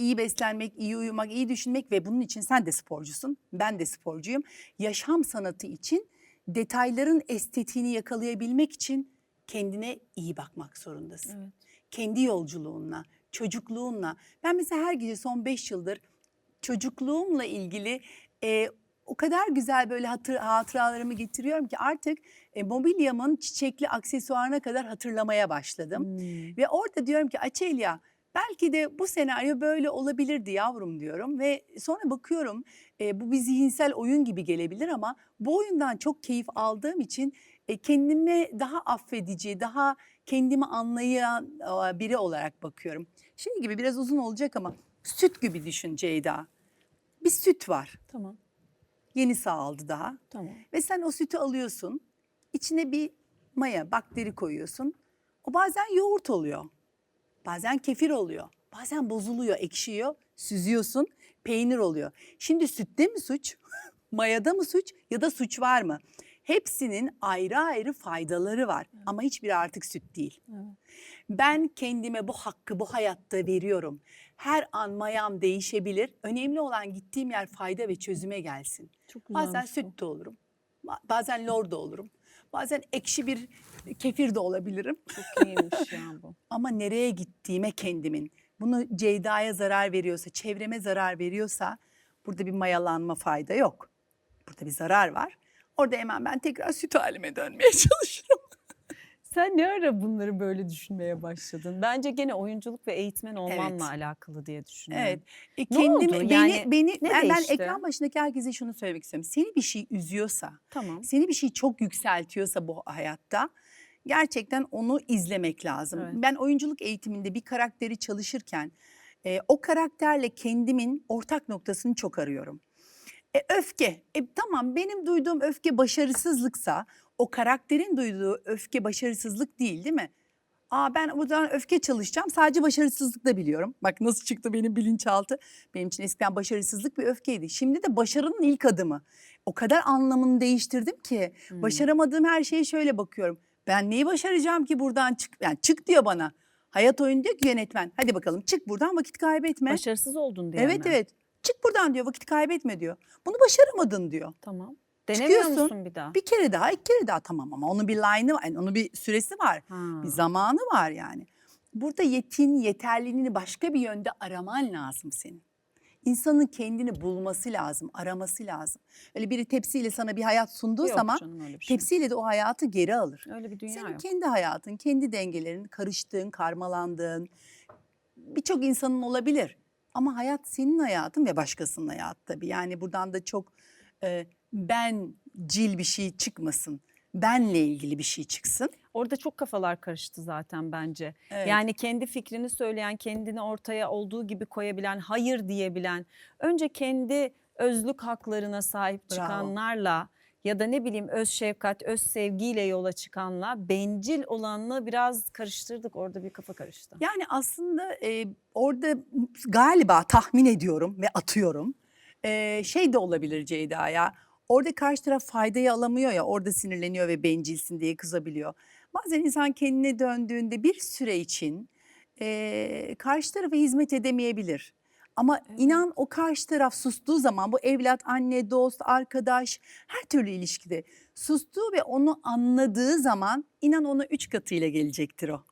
iyi beslenmek, iyi uyumak, iyi düşünmek ve bunun için sen de sporcusun. Ben de sporcuyum. Yaşam sanatı için detayların estetiğini yakalayabilmek için kendine iyi bakmak zorundasın. Evet. Kendi yolculuğunla, çocukluğunla. Ben mesela her gece son beş yıldır çocukluğumla ilgili e, o kadar güzel böyle hatır, hatıralarımı getiriyorum ki artık e, mobilyamın çiçekli aksesuarına kadar hatırlamaya başladım. Hmm. Ve orada diyorum ki Açelya belki de bu senaryo böyle olabilirdi yavrum diyorum. Ve sonra bakıyorum e, bu bir zihinsel oyun gibi gelebilir ama bu oyundan çok keyif aldığım için e, kendime daha affedici, daha kendimi anlayan e, biri olarak bakıyorum. Şey gibi biraz uzun olacak ama süt gibi düşün Ceyda. Bir süt var. Tamam. Yeni sağaldı daha. Tamam. Ve sen o sütü alıyorsun. içine bir maya, bakteri koyuyorsun. O bazen yoğurt oluyor. Bazen kefir oluyor. Bazen bozuluyor, ekşiyor. Süzüyorsun, peynir oluyor. Şimdi sütte mi suç? Mayada mı suç? Ya da suç var mı? Hepsinin ayrı ayrı faydaları var. Ama hiçbiri artık süt değil. Evet. Ben kendime bu hakkı bu hayatta veriyorum. Her an mayam değişebilir. Önemli olan gittiğim yer fayda ve çözüme gelsin. Çok Bazen süt de olurum. ba- Bazen lor da olurum. Bazen ekşi bir kefir de olabilirim. Çok iyiymiş ya bu. Ama nereye gittiğime kendimin. Bunu Ceyda'ya zarar veriyorsa, çevreme zarar veriyorsa burada bir mayalanma fayda yok. Burada bir zarar var. Orada hemen ben tekrar süt halime dönmeye çalışırım. Sen ne ara bunları böyle düşünmeye başladın? Bence gene oyunculuk ve eğitmen olmanla Evet. alakalı diye düşünüyorum. Evet. E, Ne kendimi, oldu? beni, Yani beni, ne ben, ben ekran başındaki herkese şunu söylemek istiyorum. Seni bir şey üzüyorsa, Tamam. seni bir şey çok yükseltiyorsa bu hayatta gerçekten onu izlemek lazım. Evet. Ben oyunculuk eğitiminde bir karakteri çalışırken e, o karakterle kendimin ortak noktasını çok arıyorum. E, öfke. E, tamam benim duyduğum öfke başarısızlıksa o karakterin duyduğu öfke başarısızlık değil değil mi? Aa ben zaman öfke çalışacağım. Sadece başarısızlık da biliyorum. Bak nasıl çıktı benim bilinçaltı. Benim için eskiden başarısızlık bir öfkeydi. Şimdi de başarının ilk adımı. O kadar anlamını değiştirdim ki Hmm. başaramadığım her şeye şöyle bakıyorum. Ben neyi başaracağım ki buradan çık? Yani çık diyor bana. Hayat oyunu diyor ki yönetmen. Hadi bakalım çık buradan vakit kaybetme. Başarısız oldun diye evet mi? evet. Çık buradan diyor vakit kaybetme diyor. Bunu başaramadın diyor. Tamam. Denemiyor Çıkıyorsun, musun bir daha? Bir kere daha iki kere daha tamam ama onun bir line'ı var. Yani onun bir süresi var. Ha. Bir zamanı var yani. Burada yetin, yeterliliğini başka bir yönde araman lazım senin. İnsanın kendini bulması lazım, araması lazım. Öyle biri tepsiyle sana bir hayat sunduğu Yok zaman canım şey. tepsiyle de o hayatı geri alır. Öyle bir dünya Senin yok. kendi hayatın, kendi dengelerin, karıştığın, karmalandığın birçok insanın olabilir. Ama hayat senin hayatın ve başkasının hayatı tabii. Yani buradan da çok e, bencil bir şey çıkmasın. Benle ilgili bir şey çıksın. Orada çok kafalar karıştı zaten bence. Evet. Yani kendi fikrini söyleyen, kendini ortaya olduğu gibi koyabilen, hayır diyebilen, önce kendi özlük haklarına sahip Bravo. çıkanlarla ya da ne bileyim öz şefkat, öz sevgiyle yola çıkanla bencil olanla biraz karıştırdık. Orada bir kafa karıştı. Yani aslında e, orada galiba tahmin ediyorum ve atıyorum. E, şey de olabilir Ceyda ya. Orada karşı taraf faydayı alamıyor ya orada sinirleniyor ve bencilsin diye kızabiliyor. Bazen insan kendine döndüğünde bir süre için e, karşı tarafa hizmet edemeyebilir. Ama Evet. inan o karşı taraf sustuğu zaman bu evlat, anne, dost, arkadaş her türlü ilişkide sustuğu ve onu anladığı zaman inan ona üç katıyla gelecektir o.